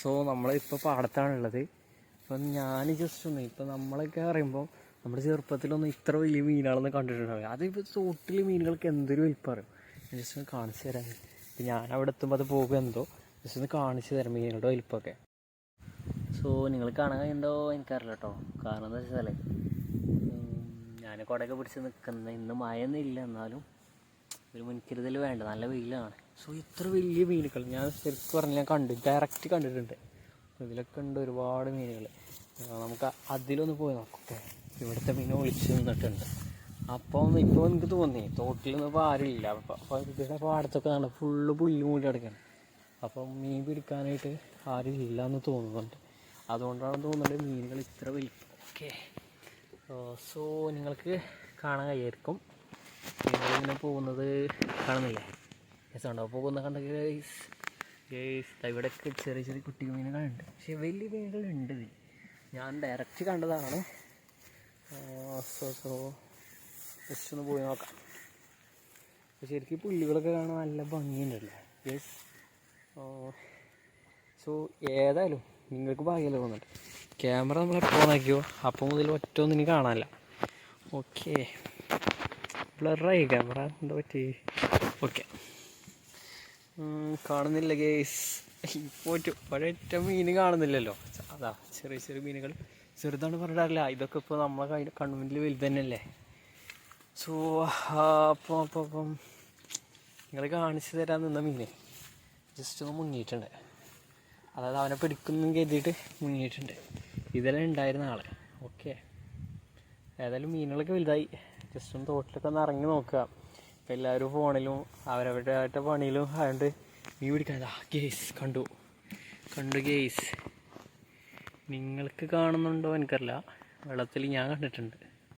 So നമ്മളിപ്പോൾ പാടത്താണുള്ളത്. അപ്പം ഞാൻ ജസ്റ്റ് ഒന്ന് ഇപ്പം നമ്മളൊക്കെ പറയുമ്പോൾ നമ്മുടെ ചെറുപ്പത്തിലൊന്നും ഇത്ര വലിയ മീനുകളൊന്നും കണ്ടിട്ടുണ്ടാവില്ല. അതിപ്പോൾ തോട്ടിൽ മീനുകൾക്ക് എന്തൊരു വലിപ്പറിയും ജസ്റ്റ് ഒന്ന് കാണിച്ചു തരാം. ഇപ്പം ഞാൻ അവിടെ എത്തുമ്പോൾ അത് പോകും എന്തോ ജസ്റ്റ് ഒന്ന് കാണിച്ചു തരാം മീനുകളുടെ വലിപ്പമൊക്കെ. സോ നിങ്ങൾ കാണാൻ കഴിയുണ്ടോ എനിക്കറിയില്ല കേട്ടോ. കാരണം എന്താ വെച്ചാൽ ഞാൻ കുടയൊക്കെ പിടിച്ച് നിൽക്കുന്ന ഇന്ന് മഴയൊന്നും ഇല്ല. എന്നാലും ഒരു മുൻകരുതൽ വേണ്ട. നല്ല വെയിലാണ്. സോ ഇത്ര വലിയ മീനുകൾ ഞാൻ ശരിക്കും പറഞ്ഞാൽ ഞാൻ കണ്ടു ഡയറക്റ്റ് കണ്ടിട്ടുണ്ട്. ഇതിലൊക്കെ ഉണ്ട് ഒരുപാട് മീനുകൾ. നമുക്ക് അതിലൊന്ന് പോയി നോക്കട്ടെ ഇവിടുത്തെ മീൻ ഒളിച്ചു നിന്നിട്ടുണ്ട്. അപ്പം ഇപ്പോൾ എനിക്ക് തോന്നി തോട്ടിലൊന്നും ഇപ്പോൾ ആരുമില്ല. അപ്പം അപ്പോൾ ഇതിന്റെ പാടത്തൊക്കെ നല്ല ഫുള്ള് പുല്ല് മൂടി കിടക്കണം. അപ്പം മീൻ പിടിക്കാനായിട്ട് ആരും ഇല്ല എന്ന് തോന്നുന്നുണ്ട്. അതുകൊണ്ടാണ് തോന്നുന്നത് മീനുകൾ ഇത്ര വലിപ്പം ഓക്കെ. സോ നിങ്ങൾക്ക് കാണാൻ കഴിയായിരിക്കും. നിങ്ങളിങ്ങനെ പോകുന്നത് കാണുന്നില്ലേ? അപ്പോൾ പോകുന്ന കണ്ട ഗൈസ് ഗൈസ് ഇവിടെയൊക്കെ ചെറിയ ചെറിയ കുട്ടി മീനുകളുണ്ട്. പക്ഷേ വലിയ മീനുകളുണ്ട് ഞാൻ ഡയറക്റ്റ് കണ്ടതാണ്. സോ സോ ജസ്റ്റ് ഒന്ന് പോയി നോക്കാം. ശരിക്കും പുല്ലുകളൊക്കെ കാണാൻ നല്ല ഭംഗിയുണ്ടല്ലേ? യെസ് സോ ഏതായാലും നിങ്ങൾക്ക് ഭാഗ്യമല്ലേ പോകുന്നുണ്ട് ക്യാമറ നമ്മൾ എപ്പോൾ നോക്കിയോ? അപ്പോൾ മുതൽ ഒറ്റ ഒന്നും ഇനി കാണാനില്ല. ഓക്കെ ബ്ലറായി ക്യാമറ എന്താ പറ്റി ഓക്കെ കാണുന്നില്ല ഗേസ് പോറ്റു. ഒരൊറ്റ മീൻ കാണുന്നില്ലല്ലോ. അതാ ചെറിയ ചെറിയ മീനുകൾ. ചെറുതാണ് പറഞ്ഞിട്ടില്ല ഇതൊക്കെ ഇപ്പോൾ നമ്മളെ കയ്യിൽ കണ്ണുമുന്നിൽ വലുത് തന്നെയല്ലേ? സോ അപ്പം അപ്പം അപ്പം നിങ്ങൾ കാണിച്ചു തരാൻ നിന്ന മീനെ ജസ്റ്റ് ഒന്ന് മുങ്ങിയിട്ടുണ്ട്. അതായത് അവനെ പിടിക്കുന്നു കരുതിയിട്ട് മുങ്ങിയിട്ടുണ്ട്. ഇതെല്ലാം ഉണ്ടായിരുന്ന ആൾ ഓക്കെ ഏതായാലും മീനുകളൊക്കെ വലുതായി. ജസ്റ്റ് ഒന്ന് തോട്ടിലൊക്കെ ഒന്ന് ഇറങ്ങി നോക്കുക. ഇപ്പം എല്ലാവരും ഫോണിലും അവരവരുടെ പണിയിലും ആയതുകൊണ്ട് മീൻ പിടിക്കാൻ ഗേസ് കണ്ടു. കണ്ടു ഗേസ് നിങ്ങൾക്ക് കാണുന്നുണ്ടോ എനിക്കറിയില്ല. വെള്ളത്തിൽ ഞാൻ കണ്ടിട്ടുണ്ട്.